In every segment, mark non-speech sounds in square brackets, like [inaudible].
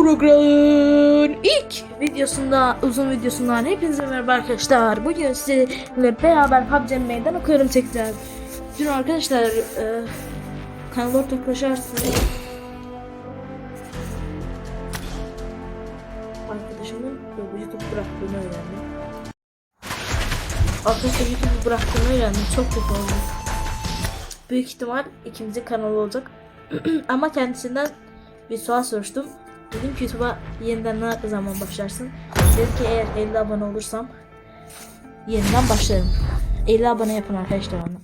Programın ilk videosunda, uzun videosundan hepinize merhaba arkadaşlar. Bugün sizinle beraber PUBG meydan okuyorum tekrar. Dün arkadaşlar e, kanal ortaklaşarsınız. Arkadaşımın YouTube bıraktığını öğrendim. Arkadaşlar YouTube bıraktığını öğrendim. Çok kötü oldu. Büyük ihtimal ikimizin kanalı olacak. [clears throat] Ama kendisinden bir sual sormuştum. Dedim ki YouTube'a yeniden ne zaman başlarsın? Dedi ki eğer 50 abone olursam yeniden başlarım. 50 abone yapın arkadaşlar bana.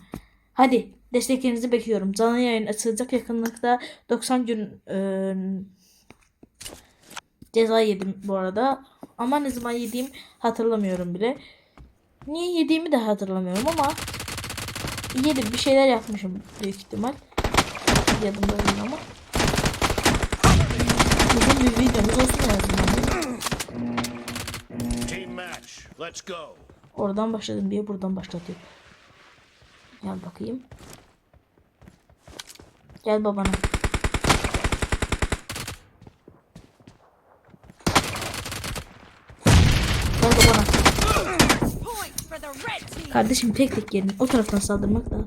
Hadi desteklerinizi bekliyorum. Canlı yayın açılacak yakınlıkta 90 gün e, ceza yedim bu arada. Ama ne zaman yediğim hatırlamıyorum bile. Niye yediğimi de hatırlamıyorum ama yedim bir şeyler yapmışım büyük ihtimal. Yedim böyle ama. Bir videomuz olsun en azından. Team match. Let's go. Oradan başladım diye buradan başlatıyor. Gel bakayım. Gel babana. Gel babana. Kardeşim tek tek yerine o taraftan saldırmak da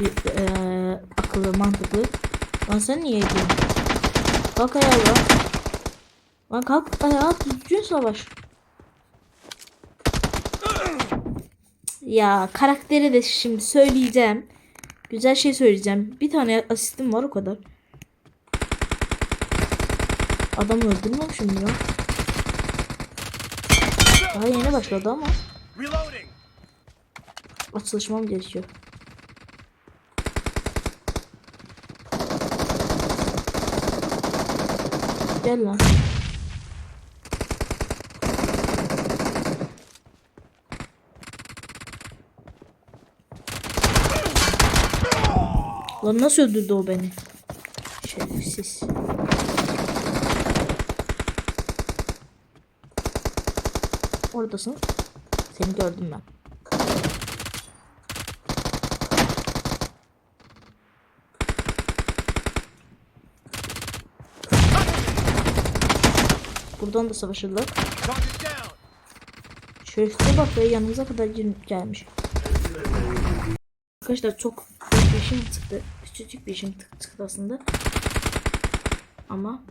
bir, eee, akıllı mantıklı. Lan sen niye ediyorsun? Kalk ayağa lan. Kalk ayağa düzgün savaş. Ya karakteri de şimdi söyleyeceğim. Güzel şey söyleyeceğim. Bir tane asistim var o kadar. Adam öldürmemişim ya. Daha yeni başladı ama açılışmam gerekiyor. Gel lan. Lan nasıl öldürdü o beni? Şerefsiz. Oradasın. Seni gördüm ben. Buradan da savaşırlar. Şerefsize bak ve yanımıza kadar gel- gelmiş. Arkadaşlar çok işim çıktı. Küçücük bir işim tık- çıktı aslında. Ama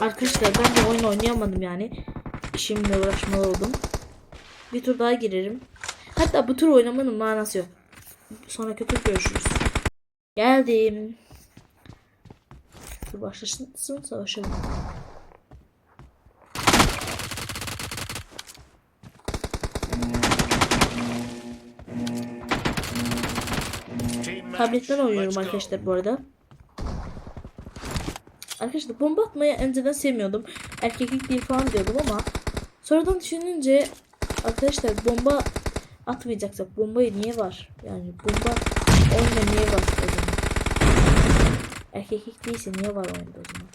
arkadaşlar ben de oyun oynayamadım yani. İşimle uğraşmalı oldum. Bir tur daha girerim. Hatta bu tur oynamanın manası yok. Sonra kötü görüşürüz. Geldim. Tur başlasın savaşalım. Tabletten oynuyorum arkadaşlar bu arada. Arkadaşlar bomba atmayı önceden sevmiyordum. Erkeklik değil falan diyordum ama sonradan düşününce arkadaşlar bomba atmayacaksak bombayı niye var? Yani bomba oyunda niye var o zaman? Erkeklik değilse niye var oyunda o zaman?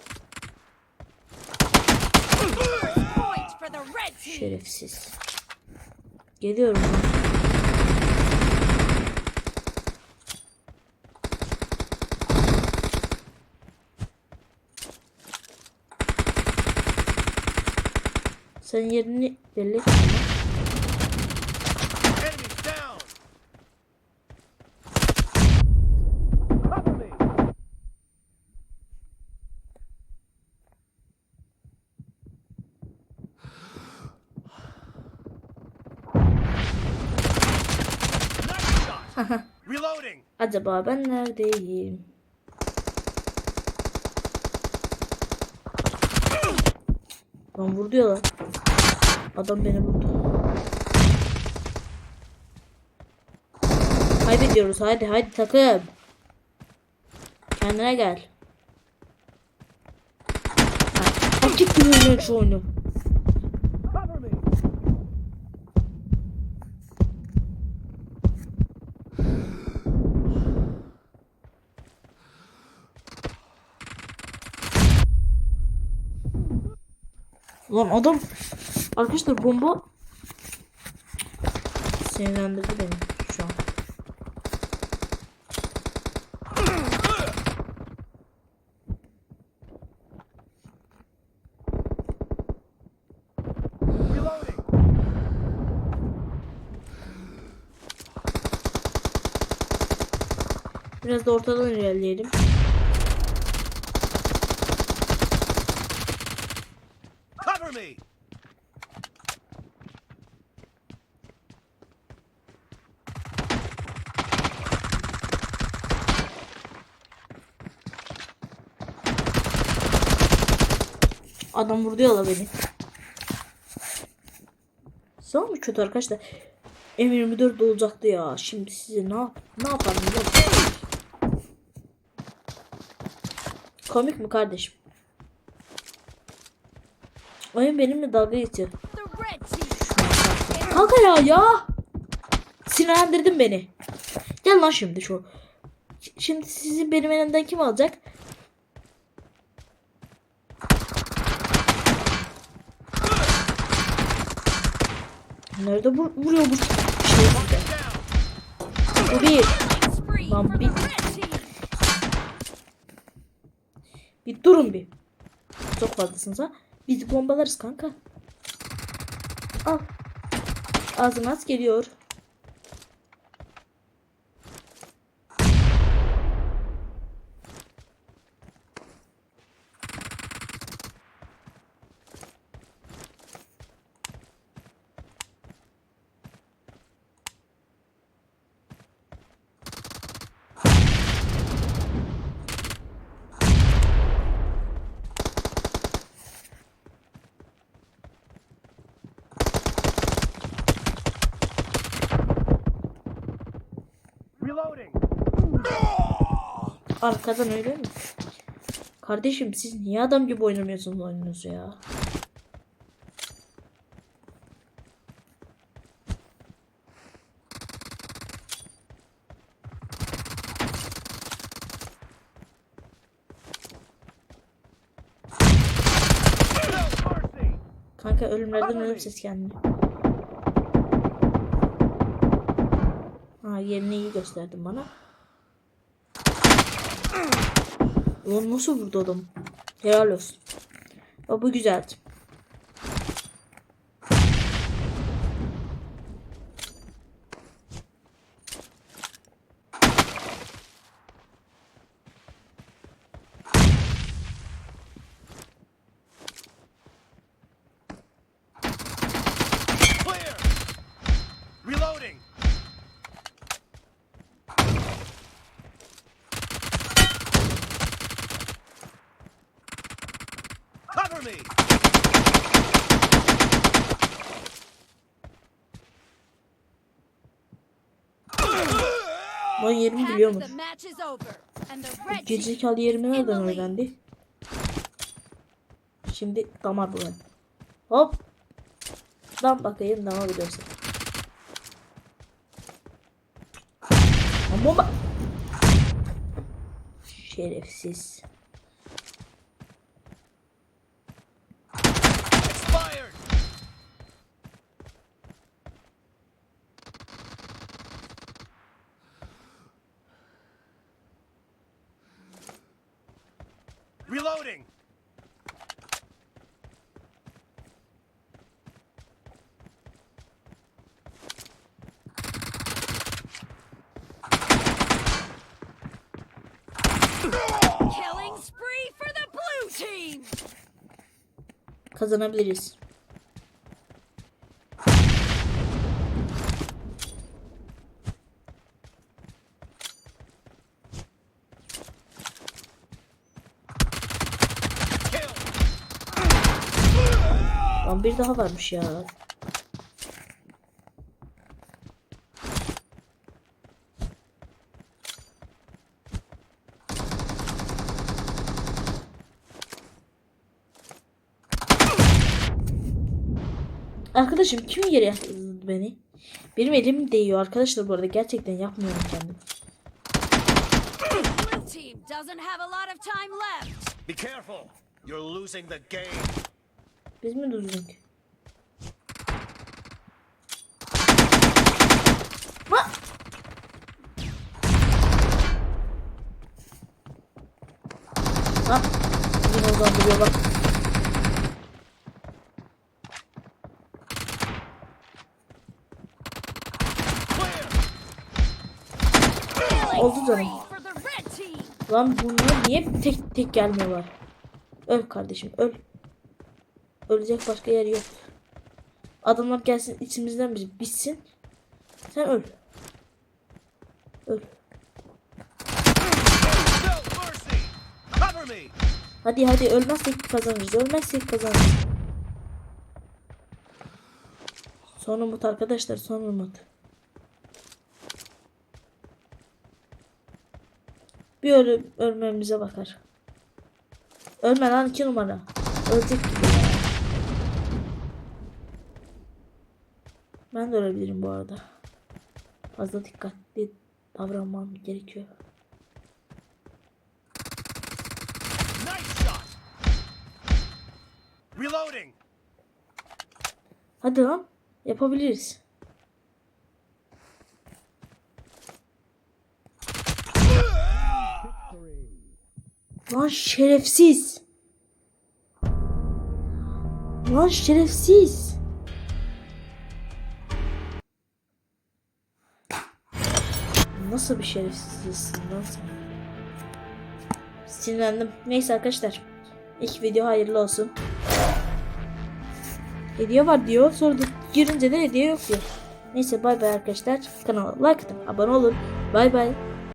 Şerefsiz. Geliyorum lan. Sen yerini belli etme. Acaba ben neredeyim? Lan vurdu ya lan. Adam beni vurdu. Kaybediyoruz hadi hadi takım. Kendine gel. Açık gibi oynuyor şu oyunu. Ulan adam arkadaşlar bomba sinirlendirdi beni şu an. Biraz da ortadan ilerleyelim. Adam vurdu ya beni. Sağ mı kötü arkadaşlar? M24 olacaktı ya. Şimdi size ne ne biliyor musun? Komik mi kardeşim? Oyun benimle dalga geçiyor. Kanka ya ya. Sinirlendirdin beni. Gel lan şimdi şu. Şimdi sizi benim elimden kim alacak? Nerede vur vuruyor bu şey? Bu bir. Lan bir-. Bir durun bir. Çok fazlasınız ha. Biz bombalarız kanka. Al. Ağzına az geliyor. Arkadan öyle mi? Kardeşim siz niye adam gibi oynamıyorsunuz oyununuzu ya? Kanka ölümlerden ölüm ses kendini. Ha yerini iyi gösterdin bana. Ulan nasıl vurdu adam? Helal olsun. O bu güzeldi. Cover me! Ben yerimi biliyormuş. the match is over, and the red team Gerizekalı yerimi nereden öğrendi? Şimdi damar bulan. Hop. Lan bakayım yapıyorsun. Lan bomba. Şerefsiz. Kazanabiliriz. Lan bir daha varmış ya. Arkadaşım kim yere beni? Benim elim değiyor arkadaşlar bu arada gerçekten yapmıyorum kendim. Biz mi? Ha! Ha! Yine oradan duruyor bak. Canım. Lan bunlar niye tek tek gelmiyorlar? Öl kardeşim öl. Ölecek başka yer yok. Adamlar gelsin içimizden biri bitsin. Sen öl. Öl. Hadi hadi ölmezsek kazanırız. Ölmezsek kazanırız. Son umut arkadaşlar son umut. Bir ölü ölmemize bakar. Ölme lan iki numara. Ölecek gibi. Ben de ölebilirim bu arada. Fazla dikkatli davranmam gerekiyor. Hadi lan. Yapabiliriz. Lan şerefsiz. Lan şerefsiz. Nasıl bir şerefsizsin lan sen? Sinirlendim. Neyse arkadaşlar. İlk video hayırlı olsun. Hediye var diyor. Sonra da girince de hediye yok diyor. Neyse bay bay arkadaşlar. Kanala like atın. Abone olun. Bay bay.